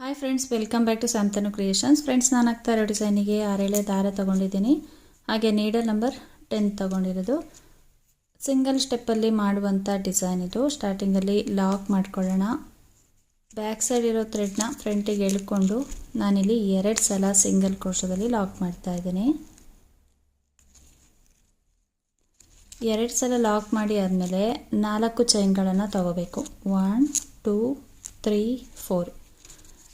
Hi friends welcome back to ಸ್ಯಾಮ್ತನು creations friends ನಾನು ಆಗ್ತಾ ಇರೋ ಡಿಸೈನಿಗೆ ಆರೇಳೆ ದಾರ ತೊಗೊಂಡಿದ್ದೀನಿ. ಹಾಗೆ ನೀಡಲ್ ನಂಬರ್ ಟೆನ್ ತೊಗೊಂಡಿರೋದು. ಸಿಂಗಲ್ ಸ್ಟೆಪ್ಪಲ್ಲಿ ಮಾಡುವಂಥ ಡಿಸೈನ್ ಇದು. ಸ್ಟಾರ್ಟಿಂಗಲ್ಲಿ ಲಾಕ್ ಮಾಡ್ಕೊಳ್ಳೋಣ. ಬ್ಯಾಕ್ ಸೈಡ್ ಇರೋ ಥ್ರೆಡ್ನ ಫ್ರಂಟಿಗೆ ಎಳ್ಕೊಂಡು ನಾನಿಲ್ಲಿ ಎರಡು ಸಲ ಸಿಂಗಲ್ ಕೋಶದಲ್ಲಿ ಲಾಕ್ ಮಾಡ್ತಾ ಇದ್ದೀನಿ. ಎರಡು ಸಲ ಲಾಕ್ ಮಾಡಿ ಆದಮೇಲೆ ನಾಲ್ಕು ಚೈನ್ಗಳನ್ನು ತಗೋಬೇಕು. ಒನ್ ಟೂ ತ್ರೀ ಫೋರ್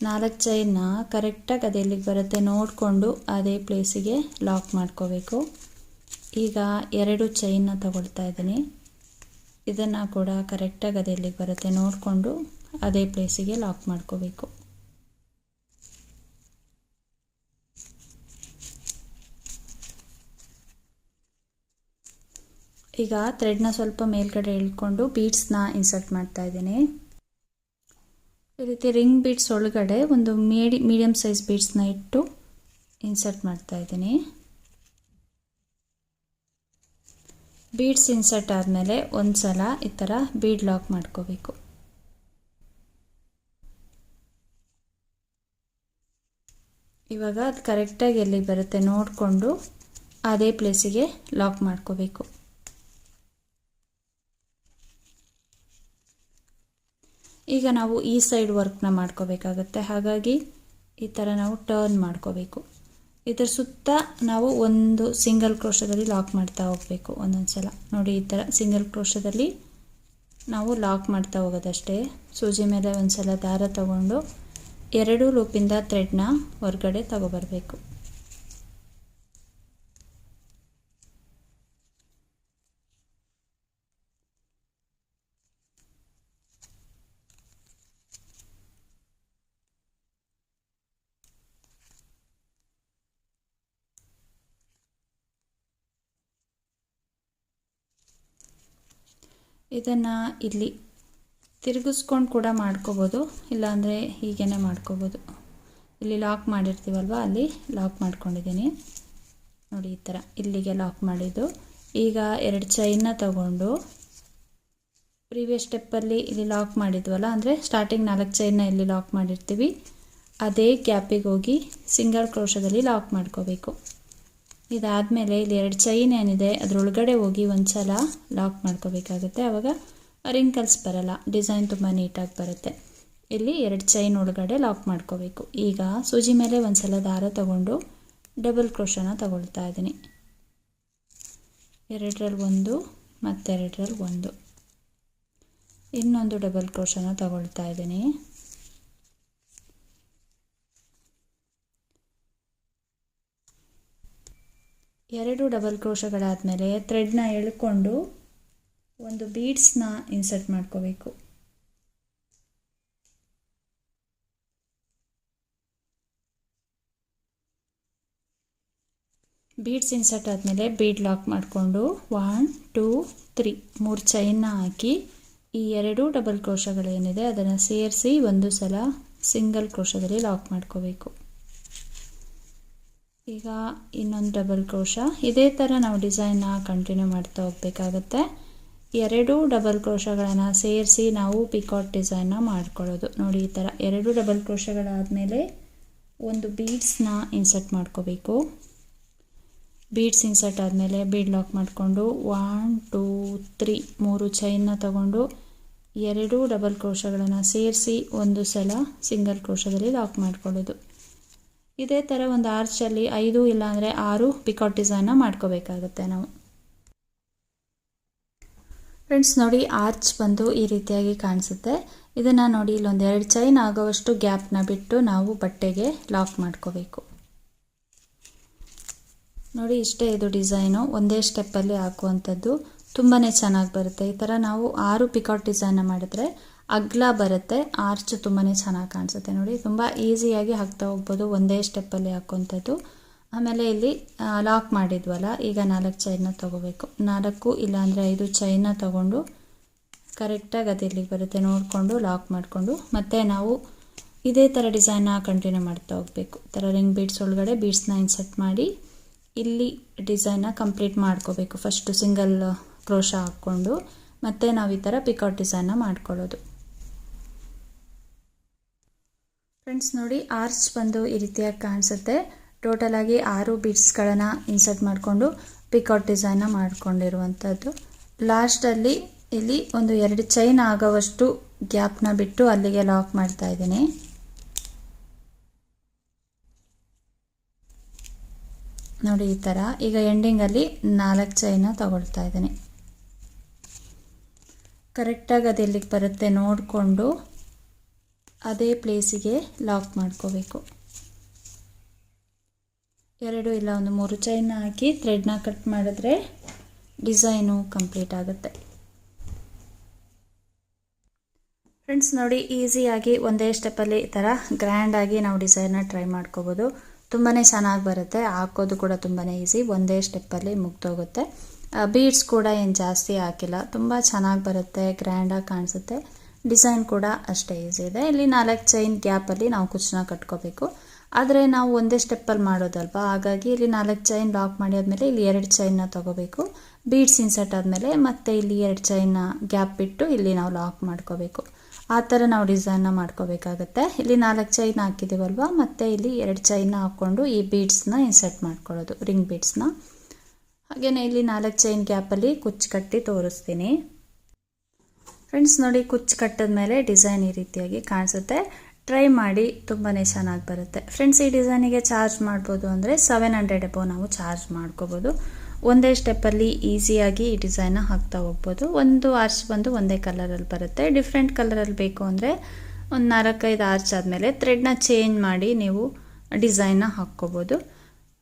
ನಾಲ್ಕು ಚೈನ್ನ ಕರೆಕ್ಟಾಗಿ ಅದು ಎಲ್ಲಿಗೆ ಬರುತ್ತೆ. ನೋಡಿಕೊಂಡು ಅದೇ ಪ್ಲೇಸಿಗೆ ಲಾಕ್ ಮಾಡ್ಕೋಬೇಕು. ಈಗ ಎರಡು ಚೈನ್ನ ತಗೊಳ್ತಾ ಇದ್ದೀನಿ. ಇದನ್ನು ಕೂಡ ಕರೆಕ್ಟಾಗಿ ಅದು ಎಲ್ಲಿಗೆ ಬರುತ್ತೆ. ನೋಡಿಕೊಂಡು ಅದೇ ಪ್ಲೇಸಿಗೆ ಲಾಕ್ ಮಾಡ್ಕೋಬೇಕು. ಈಗ ಥ್ರೆಡ್ನ ಸ್ವಲ್ಪ ಮೇಲ್ಗಡೆ ಇಳ್ಕೊಂಡು ಬೀಡ್ಸ್ನ ಇನ್ಸರ್ಟ್ ಮಾಡ್ತಾ ಇದ್ದೀನಿ. ಈ ರೀತಿ ರಿಂಗ್ ಬೀಡ್ಸ್ ಒಳಗಡೆ ಒಂದು ಮೀಡಿ ಮೀಡಿಯಮ್ ಸೈಜ್ ಬೀಡ್ಸ್ನ ಇಟ್ಟು ಇನ್ಸರ್ಟ್ ಮಾಡ್ತಾ ಇದ್ದೀನಿ. ಬೀಡ್ಸ್ ಇನ್ಸರ್ಟ್ ಆದಮೇಲೆ ಒಂದು ಸಲ ಈ ಥರ ಬೀಡ್ ಲಾಕ್ ಮಾಡ್ಕೋಬೇಕು. ಇವಾಗ ಅದು ಕರೆಕ್ಟಾಗಿ ಎಲ್ಲಿ ಬರುತ್ತೆ ನೋಡಿಕೊಂಡು ಅದೇ ಪ್ಲೇಸಿಗೆ ಲಾಕ್ ಮಾಡ್ಕೋಬೇಕು. ಈಗ ನಾವು ಈ ಸೈಡ್ ವರ್ಕ್ನ ಮಾಡ್ಕೋಬೇಕಾಗತ್ತೆ. ಹಾಗಾಗಿ ಈ ಥರ ನಾವು ಟರ್ನ್ ಮಾಡ್ಕೋಬೇಕು. ಇದರ ಸುತ್ತ ನಾವು ಒಂದು ಸಿಂಗಲ್ ಕ್ರೋಶದಲ್ಲಿ ಲಾಕ್ ಮಾಡ್ತಾ ಹೋಗಬೇಕು ಒಂದೊಂದು ಸಲ. ನೋಡಿ ಈ ಥರ ಸಿಂಗಲ್ ಕ್ರೋಶದಲ್ಲಿ ನಾವು ಲಾಕ್ ಮಾಡ್ತಾ ಹೋಗೋದಷ್ಟೇ. ಸೂಜಿ ಮೇಲೆ ಒಂದು ಸಲ ದಾರ ತಗೊಂಡು ಎರಡು ಲೂಪಿಂದ ಥ್ರೆಡ್ನ ಹೊರಗಡೆ ತಗೊಬರಬೇಕು. ಇದನ್ನು ಇಲ್ಲಿ ತಿರುಗಿಸ್ಕೊಂಡು ಕೂಡ ಮಾಡ್ಕೋಬೋದು, ಇಲ್ಲಾಂದರೆ ಹೀಗೇ ಮಾಡ್ಕೋಬೋದು. ಇಲ್ಲಿ ಲಾಕ್ ಮಾಡಿರ್ತೀವಲ್ವ, ಅಲ್ಲಿ ಲಾಕ್ ಮಾಡ್ಕೊಂಡಿದ್ದೀನಿ. ನೋಡಿ, ಈ ಥರ ಇಲ್ಲಿಗೆ ಲಾಕ್ ಮಾಡಿದ್ದು. ಈಗ ಎರಡು ಚೈನ್ನ ತಗೊಂಡು ಪ್ರೀವಿಯಸ್ ಸ್ಟೆಪ್ಪಲ್ಲಿ ಇಲ್ಲಿ ಲಾಕ್ ಮಾಡಿದ್ವಲ್ಲ, ಅಂದರೆ ಸ್ಟಾರ್ಟಿಂಗ್ ನಾಲ್ಕು ಚೈನ್ನ ಇಲ್ಲಿ ಲಾಕ್ ಮಾಡಿರ್ತೀವಿ. ಅದೇ ಗ್ಯಾಪಿಗೆ ಹೋಗಿ ಸಿಂಗಲ್ ಕ್ರೋಶದಲ್ಲಿ ಲಾಕ್ ಮಾಡ್ಕೋಬೇಕು. ಇದಾದಮೇಲೆ ಇಲ್ಲಿ ಎರಡು ಚೈನ್ ಏನಿದೆ, ಅದರೊಳಗಡೆ ಹೋಗಿ ಒಂದು ಸಲ ಲಾಕ್ ಮಾಡ್ಕೋಬೇಕಾಗುತ್ತೆ. ಆವಾಗ ರಿಂಕಲ್ಸ್ ಬರಲ್ಲ, ಡಿಸೈನ್ ತುಂಬ ನೀಟಾಗಿ ಬರುತ್ತೆ. ಇಲ್ಲಿ ಎರಡು ಚೈನ್ ಒಳಗಡೆ ಲಾಕ್ ಮಾಡ್ಕೋಬೇಕು. ಈಗ ಸೂಜಿ ಮೇಲೆ ಒಂದು ಸಲ ದಾರ ತಗೊಂಡು ಡಬಲ್ ಕ್ರೋಶನ ತಗೊಳ್ತಾ ಇದ್ದೀನಿ. ಎರಡರಲ್ಲಿ ಒಂದು, ಮತ್ತೆರಡರಲ್ಲಿ ಒಂದು. ಇನ್ನೊಂದು ಡಬಲ್ ಕ್ರೋಶನ ತಗೊಳ್ತಾ ಇದ್ದೀನಿ. ಎರಡು ಡಬಲ್ ಕ್ರೋಶಗಳಾದಮೇಲೆ ಥ್ರೆಡ್ನ ಎಳ್ಕೊಂಡು ಒಂದು ಬೀಡ್ಸ್ನ ಇನ್ಸರ್ಟ್ ಮಾಡ್ಕೋಬೇಕು. ಬೀಡ್ಸ್ ಇನ್ಸರ್ಟ್ ಆದಮೇಲೆ ಬೀಡ್ ಲಾಕ್ ಮಾಡಿಕೊಂಡು ಒನ್ ಟೂ ತ್ರೀ ಮೂರು ಚೈನ್ನ ಹಾಕಿ ಈ ಎರಡು ಡಬಲ್ ಕ್ರೋಶಗಳೇನಿದೆ ಅದನ್ನು ಸೇರಿಸಿ ಒಂದು ಸಲ ಸಿಂಗಲ್ ಕ್ರೋಶದಲ್ಲಿ ಲಾಕ್ ಮಾಡ್ಕೋಬೇಕು. ಈಗ ಇನ್ನೊಂದು ಡಬಲ್ ಕ್ರೋಶ ಇದೇ ಥರ ನಾವು ಡಿಸೈನ್ನ ಕಂಟಿನ್ಯೂ ಮಾಡ್ತಾ ಹೋಗಬೇಕಾಗತ್ತೆ. ಎರಡು ಡಬಲ್ ಕ್ರೋಶಗಳನ್ನು ಸೇರಿಸಿ ನಾವು ಪಿಕಾಟ್ ಡಿಸೈನ್ನ ಮಾಡ್ಕೊಳ್ಳೋದು. ನೋಡಿ ಈ ಥರ ಎರಡು ಡಬಲ್ ಕ್ರೋಶಗಳಾದಮೇಲೆ ಒಂದು ಬೀಡ್ಸ್ನ ಇನ್ಸರ್ಟ್ ಮಾಡ್ಕೋಬೇಕು. ಬೀಡ್ಸ್ ಇನ್ಸರ್ಟ್ ಆದಮೇಲೆ ಬೀಡ್ ಲಾಕ್ ಮಾಡಿಕೊಂಡು ಒನ್ ಟೂ ತ್ರೀ ಮೂರು ಚೈನ್ನ ತಗೊಂಡು ಎರಡು ಡಬಲ್ ಕ್ರೋಶಗಳನ್ನು ಸೇರಿಸಿ ಒಂದು ಸಲ ಸಿಂಗಲ್ ಕ್ರೋಶದಲ್ಲಿ ಲಾಕ್ ಮಾಡ್ಕೊಳ್ಳೋದು. ಇದೇ ಥರ ಒಂದು ಆರ್ಚಲ್ಲಿ ಐದು ಇಲ್ಲಾಂದರೆ ಆರು ಪಿಕಾಟ್ ಡಿಸೈನ್ನ ಮಾಡ್ಕೋಬೇಕಾಗುತ್ತೆ ನಾವು. ಫ್ರೆಂಡ್ಸ್ ನೋಡಿ ಆರ್ಚ್ ಬಂದು ಈ ರೀತಿಯಾಗಿ ಕಾಣಿಸುತ್ತೆ. ಇದನ್ನು ನೋಡಿ ಇಲ್ಲೊಂದು ಎರಡು ಚೈನ್ ಆಗೋವಷ್ಟು ಗ್ಯಾಪ್ನ ಬಿಟ್ಟು ನಾವು ಬಟ್ಟೆಗೆ ಲಾಕ್ ಮಾಡ್ಕೋಬೇಕು. ನೋಡಿ ಇಷ್ಟೇ ಇದು ಡಿಸೈನು ಒಂದೇ ಸ್ಟೆಪ್ಪಲ್ಲಿ ಹಾಕುವಂಥದ್ದು. ತುಂಬಾ ಚೆನ್ನಾಗಿ ಬರುತ್ತೆ. ಈ ಥರ ನಾವು ಆರು ಪಿಕಾಟ್ ಡಿಸೈನ್ನ ಮಾಡಿದ್ರೆ ಅಗ್ಲ ಬರುತ್ತೆ, ಆರ್ಚ್ ತುಂಬಾ ಚೆನ್ನಾಗಿ ಕಾಣಿಸುತ್ತೆ ನೋಡಿ. ತುಂಬ ಈಸಿಯಾಗಿ ಹಾಕ್ತಾ ಹೋಗ್ಬೋದು, ಒಂದೇ ಸ್ಟೆಪ್ಪಲ್ಲಿ ಹಾಕೋಂಥದ್ದು ಆಮೇಲೆ ಇಲ್ಲಿ ಲಾಕ್ ಮಾಡಿದ್ವಲ್ಲ, ಈಗ ನಾಲ್ಕು ಚೈನ ತೊಗೋಬೇಕು. ನಾಲ್ಕು ಇಲ್ಲಾಂದರೆ ಐದು ಚೈನ ತೊಗೊಂಡು ಕರೆಕ್ಟಾಗಿ ಅದು ಎಲ್ಲಿಗೆ ಬರುತ್ತೆ, ನೋಡಿಕೊಂಡು ಲಾಕ್ ಮಾಡಿಕೊಂಡು. ಮತ್ತು ನಾವು ಇದೇ ಥರ ಡಿಸೈನ್ನ ಕಂಟಿನ್ಯೂ ಮಾಡ್ತಾ ಹೋಗಬೇಕು. ಥರ ರಿಂಗ್ ಬೀಡ್ಸ್ ಒಳಗಡೆ ಬೀಡ್ಸ್ನ ಇನ್ಸರ್ಟ್ ಮಾಡಿ ಇಲ್ಲಿ ಡಿಸೈನ್ನ ಕಂಪ್ಲೀಟ್ ಮಾಡ್ಕೋಬೇಕು. ಫಸ್ಟು ಸಿಂಗಲ್ ಕ್ರೋಶ ಹಾಕ್ಕೊಂಡು. ಮತ್ತು ನಾವು ಈ ಥರ ಪಿಕೌಟ್ ಡಿಸೈನ್ನ ಮಾಡ್ಕೊಳ್ಳೋದು. ಫ್ರೆಂಡ್ಸ್ ನೋಡಿ ಆರ್ಚ್ ಬಂದು ಈ ರೀತಿಯಾಗಿ ಕಾಣಿಸುತ್ತೆ. ಟೋಟಲ್ ಆಗಿ ಆರು ಬೀಡ್ಸ್ಗಳನ್ನು ಇನ್ಸರ್ಟ್ ಮಾಡಿಕೊಂಡು ಪಿಕೌಟ್ ಡಿಸೈನ್ನ ಮಾಡಿಕೊಂಡಿರುವಂಥದ್ದು ಲಾಸ್ಟಲ್ಲಿ ಇಲ್ಲಿ ಒಂದು ಎರಡು ಚೈನ್ ಆಗೋವಷ್ಟು ಗ್ಯಾಪ್ನ ಬಿಟ್ಟು ಅಲ್ಲಿಗೆ ಲಾಕ್ ಮಾಡ್ತಾ ಇದ್ದೀನಿ. ನೋಡಿ, ಈ ಥರ ಈಗ ಎಂಡಿಂಗಲ್ಲಿ ನಾಲ್ಕು ಚೈನ ತಗೊಳ್ತಾ ಇದ್ದೀನಿ. ಕರೆಕ್ಟಾಗಿ ಅದು ಎಲ್ಲಿಗೆ ಬರುತ್ತೆ ನೋಡಿಕೊಂಡು ಅದೇ ಪ್ಲೇಸಿಗೆ ಲಾಕ್ ಮಾಡ್ಕೋಬೇಕು. ಎರಡು ಇಲ್ಲ, ಒಂದು ಮೂರು ಚೈನ್ ಹಾಕಿ ಥ್ರೆಡ್ನ ಕಟ್ ಮಾಡಿದ್ರೆ ಡಿಸೈನು ಕಂಪ್ಲೀಟ್ ಆಗುತ್ತೆ. ಫ್ರೆಂಡ್ಸ್ ನೋಡಿ ಈಸಿಯಾಗಿ ಒಂದೇ ಸ್ಟೆಪ್ಪಲ್ಲಿ ಈ ಥರ ಗ್ರ್ಯಾಂಡಾಗಿ ನಾವು ಡಿಸೈನ್ನ ಟ್ರೈ ಮಾಡ್ಕೋಬೋದು. ತುಂಬಾ ಚೆನ್ನಾಗಿ ಬರುತ್ತೆ. ಹಾಕೋದು ಕೂಡ ತುಂಬಾ ಈಸಿ ಒಂದೇ ಸ್ಟೆಪ್ಪಲ್ಲಿ ಮುಗ್ದೋಗುತ್ತೆ. ಬೀಡ್ಸ್ ಕೂಡ ಏನು ಜಾಸ್ತಿ ಹಾಕಿಲ್ಲ. ತುಂಬ ಚೆನ್ನಾಗಿ ಬರುತ್ತೆ. ಗ್ರ್ಯಾಂಡಾಗಿ ಕಾಣಿಸುತ್ತೆ. ಡಿಸೈನ್ ಕೂಡ ಅಷ್ಟೇ ಈಸಿ ಇದೆ. ಇಲ್ಲಿ ನಾಲ್ಕು ಚೈನ್ ಗ್ಯಾಪಲ್ಲಿ ನಾವು ಕುಚ್ಚನ್ನ ಕಟ್ಕೋಬೇಕು. ಆದರೆ ನಾವು ಒಂದೇ ಸ್ಟೆಪ್ಪಲ್ಲಿ ಮಾಡೋದಲ್ವಾ? ಹಾಗಾಗಿ ಇಲ್ಲಿ ನಾಲ್ಕು ಚೈನ್ ಲಾಕ್ ಮಾಡಿ ಆದಮೇಲೆ ಇಲ್ಲಿ ಎರಡು ಚೈನ್ನ ತೊಗೋಬೇಕು. ಬೀಡ್ಸ್ ಇನ್ಸರ್ಟ್ ಆದಮೇಲೆ ಮತ್ತೆ ಇಲ್ಲಿ ಎರಡು ಚೈನ್ನ ಗ್ಯಾಪ್ ಬಿಟ್ಟು ಇಲ್ಲಿ ನಾವು ಲಾಕ್ ಮಾಡ್ಕೋಬೇಕು. ಆ ಥರ ನಾವು ಡಿಸೈನ್ನ ಮಾಡ್ಕೋಬೇಕಾಗತ್ತೆ. ಇಲ್ಲಿ ನಾಲ್ಕು ಚೈನ್ ಹಾಕಿದ್ದೀವಲ್ವ ಮತ್ತು ಇಲ್ಲಿ ಎರಡು ಚೈನ್ನ ಹಾಕ್ಕೊಂಡು ಈ ಬೀಡ್ಸ್ನ ಇನ್ಸರ್ಟ್ ಮಾಡ್ಕೊಳ್ಳೋದು, ರಿಂಗ್ ಬೀಡ್ಸ್ನ ಹಾಗೆಯೇ ಇಲ್ಲಿ ನಾಲ್ಕು ಚೈನ್ ಗ್ಯಾಪಲ್ಲಿ ಕುಚ್ಚು ಕಟ್ಟಿ ತೋರಿಸ್ತೀನಿ. ಫ್ರೆಂಡ್ಸ್ ನೋಡಿ ಕುಚ್ಚು ಕಟ್ಟದ ಮೇಲೆ ಡಿಸೈನ್ ಈ ರೀತಿಯಾಗಿ ಕಾಣಿಸುತ್ತೆ. ಟ್ರೈ ಮಾಡಿ ತುಂಬಾ ಚೆನ್ನಾಗಿ ಬರುತ್ತೆ. ಫ್ರೆಂಡ್ಸ್ ಈ ಡಿಸೈನಿಗೆ ಚಾರ್ಜ್ ಮಾಡ್ಬೋದು ಅಂದರೆ ಸೆವೆನ್ ಹಂಡ್ರೆಡ್ ಎಬೋ ನಾವು ಚಾರ್ಜ್ ಮಾಡ್ಕೋಬೋದು. ಒಂದೇ ಸ್ಟೆಪ್ಪಲ್ಲಿ ಈಸಿಯಾಗಿ ಈ ಡಿಸೈನ್ನ ಹಾಕ್ತಾ ಹೋಗ್ಬೋದು. ಒಂದು ಆರ್ಚ್ ಬಂದು ಒಂದೇ ಕಲರಲ್ಲಿ ಬರುತ್ತೆ. ಡಿಫ್ರೆಂಟ್ ಕಲರಲ್ಲಿ ಬೇಕು ಅಂದರೆ ಒಂದು ನಾಲ್ಕೈದು ಆರ್ಚ್ ಆದಮೇಲೆ ಥ್ರೆಡ್ನ ಚೇಂಜ್ ಮಾಡಿ ನೀವು ಡಿಸೈನ್ನ ಹಾಕ್ಕೋಬೋದು.